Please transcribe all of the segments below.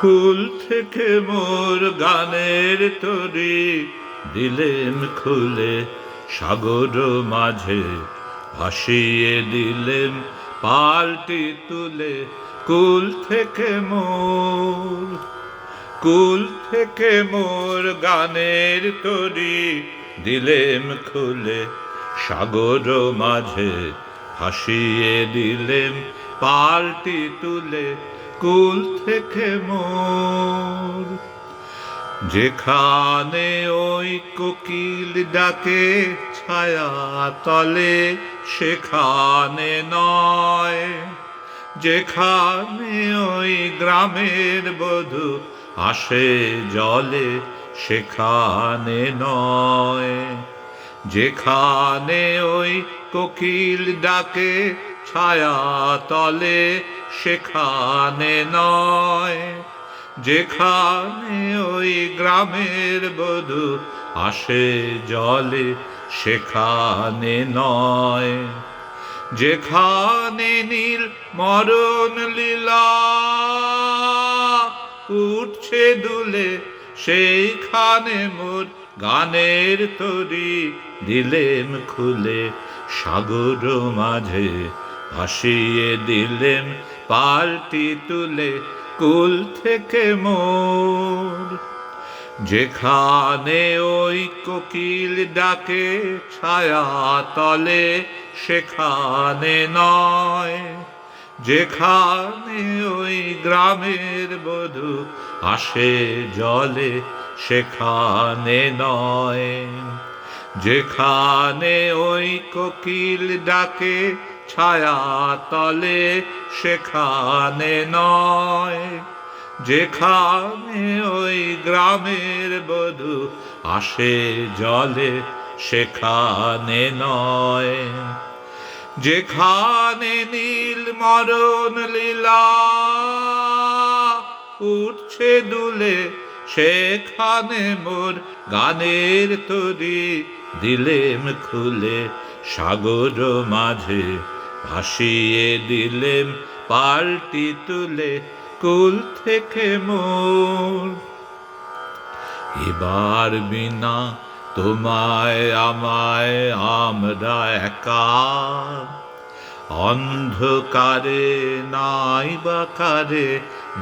কুল থেকে মোর গানের তরি দিলেম খুলে, সাগর মাঝে ভাসিয়ে দিলেম পাল্টি তুলে। কুল থেকে মোর, কুল থেকে মোর গানের তরি দিলেম খুলে, সাগর মাঝে ভাসিয়ে দিলেম পাল্টি তুলে। কুল থেকে মোর। যেখানে ওই কোকিল ডাকে ছায়া তলে, সেখানে নয়। যেখানে ওই গ্রামের বধূ আসে জলে, সেখানে নয়। যেখানে ওই কোকিল ডাকে ছায়া তলে সেখানে নয়, যেখানে ওই গ্রামের বধূ আসে জলে, সেখানে নয়। যেখানে নীল মরণ লীলা উঠছে দুলে, সেইখানে মোর গানের তরি দিলেম খুলে, সাগর মাঝে ভাসিয়ে দিলেম পাল্টি তুলে কুল থেকে মোর। যেখানে ওই কোকিল ডাকে ছায়া তলে, সেখানে নয়। যেখানে ওই গ্রামের বধূ আসে জলে, সেখানে নয়। যেখানে ওই কোকিল ডাকে ছায়া তলে সেখানে নয়। যেখানে ওই গ্রামের বধূ আসে জলে, সেখানে নয়। যেখানে নীল মরণ লীলা উঠছে দুলে, সেখানে মোর গানের তরি দিলেম খুলে, সাগর মাঝে ভাসিয়ে দিলেম, পাল্টি তুলে কুল থেকে মোর এবার বিনা তোমায় আমায় আমরা একা অন্ধকারে নাই বাকারে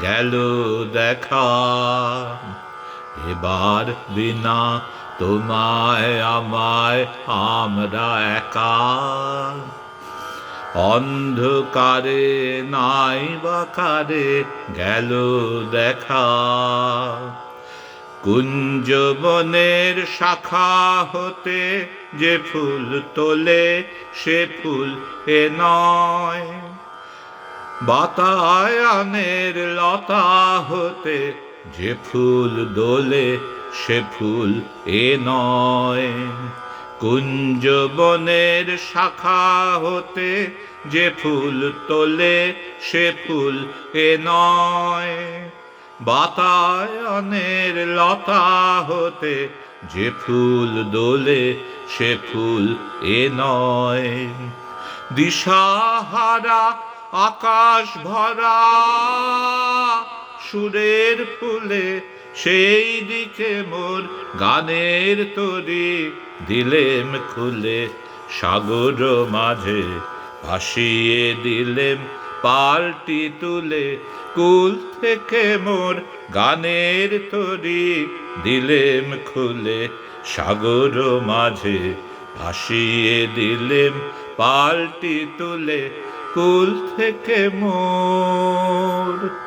গেল দেখা এবার বিনা তোমায় আমায় আমরা একা অন্ধকারে নাই বাকারে গেল দেখা। কুঞ্জবনের শাখা হতে যে ফুল তোলে, সে ফুল এ নয়। বাতায়নের লতা হতে যে ফুল দোলে, সে ফুল এ নয়। কুঞ্জবনের শাখা হতে যে ফুল তোলে, সে ফুল এ নয়। বাতায়নের লতা হতে যে ফুল দোলে, সে ফুল এ নয়। দিশাহারা আকাশ ভরা, সুরের ফুলে সেই দিকে মোর গানের তরি দিলেম খুলে, সাগর মাঝে ভাসিয়ে দিলেম পাল্টি তুলে। কুল থেকে মোর গানের তরি দিলেম খুলে, সাগর মাঝে ভাসিয়ে দিলেম পাল্টি তুলে। কুল থেকে মোর